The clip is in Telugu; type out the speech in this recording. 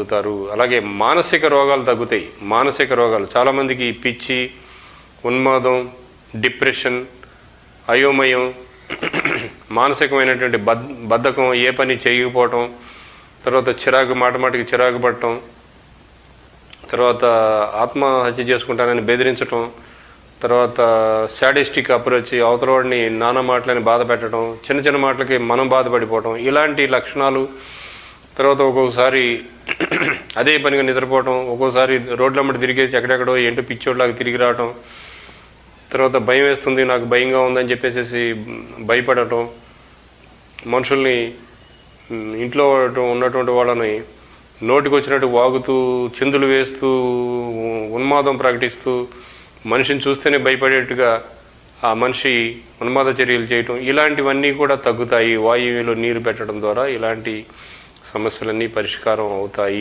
తగ్గుతారు. అలాగే మానసిక రోగాలు తగ్గుతాయి. మానసిక రోగాలు. చాలామందికి పిచ్చి ఉన్మాదం డిప్రెషన్ అయోమయం మానసికమైనటువంటి బద్ బద్ధకం ఏ పని చేయకపోవటం తర్వాత చిరాకు మాటమాటికి చిరాకు పడటం తర్వాత ఆత్మహత్య చేసుకుంటానని బెదిరించటం తర్వాత శాడిస్టిక్ అప్రోచ్ అవతల వాడిని నానా మాటలని బాధ పెట్టడం చిన్న చిన్న మాటలకి మనం బాధపడిపోవటం ఇలాంటి లక్షణాలు తర్వాత ఒక్కొక్కసారి అదే పనిగా నిద్రపోవటం ఒక్కోసారి రోడ్లమ్మటి తిరిగేసి ఎక్కడెక్కడో ఏంటో పిచ్చోడ్లాగా తిరిగి రావటం తర్వాత భయం వేస్తుంది నాకు భయంగా ఉందని చెప్పేసి భయపడటం మనుషుల్ని ఇంట్లో ఉన్నటువంటి వాళ్ళని నోటికి వచ్చినట్టు వాగుతూ చిందులు వేస్తూ ఉన్మాదం ప్రకటిస్తూ మనిషిని చూస్తేనే భయపడేట్టుగా ఆ మనిషి ఉన్మాద చర్యలు చేయటం ఇలాంటివన్నీ కూడా తగ్గుతాయి వాయువులో నీరు పెట్టడం ద్వారా ఇలాంటి సమస్యలన్నీ పరిష్కారం అవుతాయి.